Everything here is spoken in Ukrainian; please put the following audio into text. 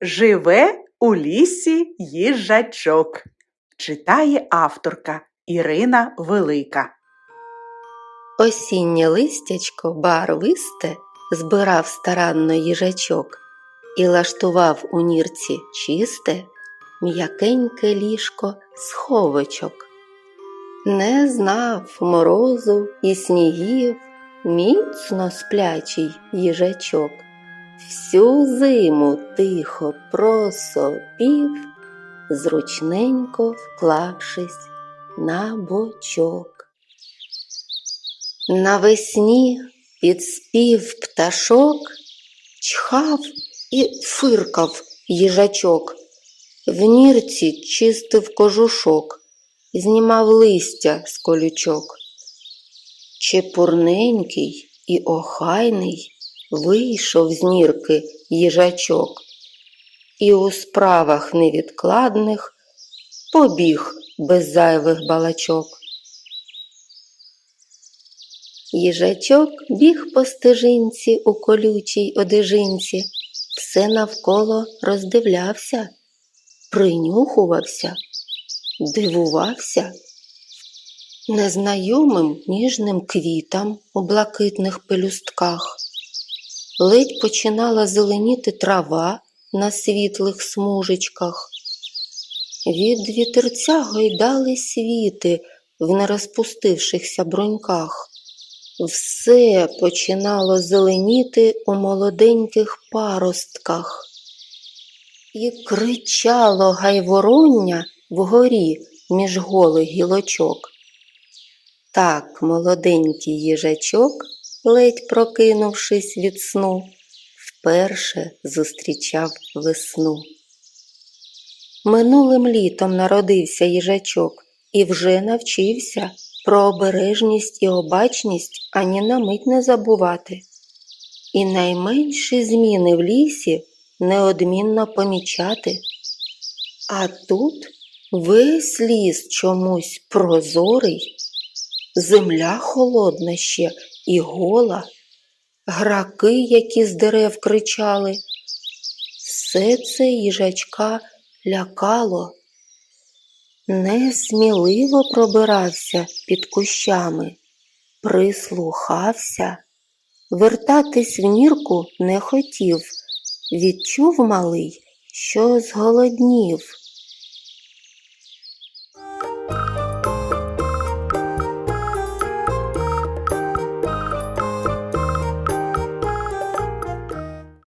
Живе у лісі їжачок. Читає авторка Ірина Велика. Осіннє листячко барвисте збирав старанно їжачок і лаштував у нірці чисте, м'якеньке ліжко сховочок. Не знав морозу і снігів міцно сплячий їжачок. Всю зиму тихо просопів, зручненько вклавшись на бочок. Навесні під спів пташок чхав і фиркав їжачок, в нірці чистив кожушок, знімав листя з колючок. Чепурненький і охайний вийшов з нірки їжачок і у справах невідкладних побіг без зайвих балачок. Їжачок біг по стежинці у колючій одежинці, все навколо роздивлявся, принюхувався, дивувався. Незнайомим ніжним квітам у блакитних пелюстках. Ледь починала зеленіти трава на світлих смужечках. Від вітерця гойдали світи в нерозпустившихся бруньках. Все починало зеленіти у молоденьких паростках. І кричало гайвороння вгорі між голих гілочок. Так молоденький їжачок, ледь прокинувшись від сну, вперше зустрічав весну. Минулим літом народився їжачок і вже навчився про обережність і обачність ані на мить не забувати. І найменші зміни в лісі неодмінно помічати. А тут весь ліс чомусь прозорий, земля холодна ще і гола, граки, які з дерев кричали. Все це їжачка лякало несміливо пробирався під кущами, прислухався, вертатись в нірку не хотів, відчув малий, що зголоднів.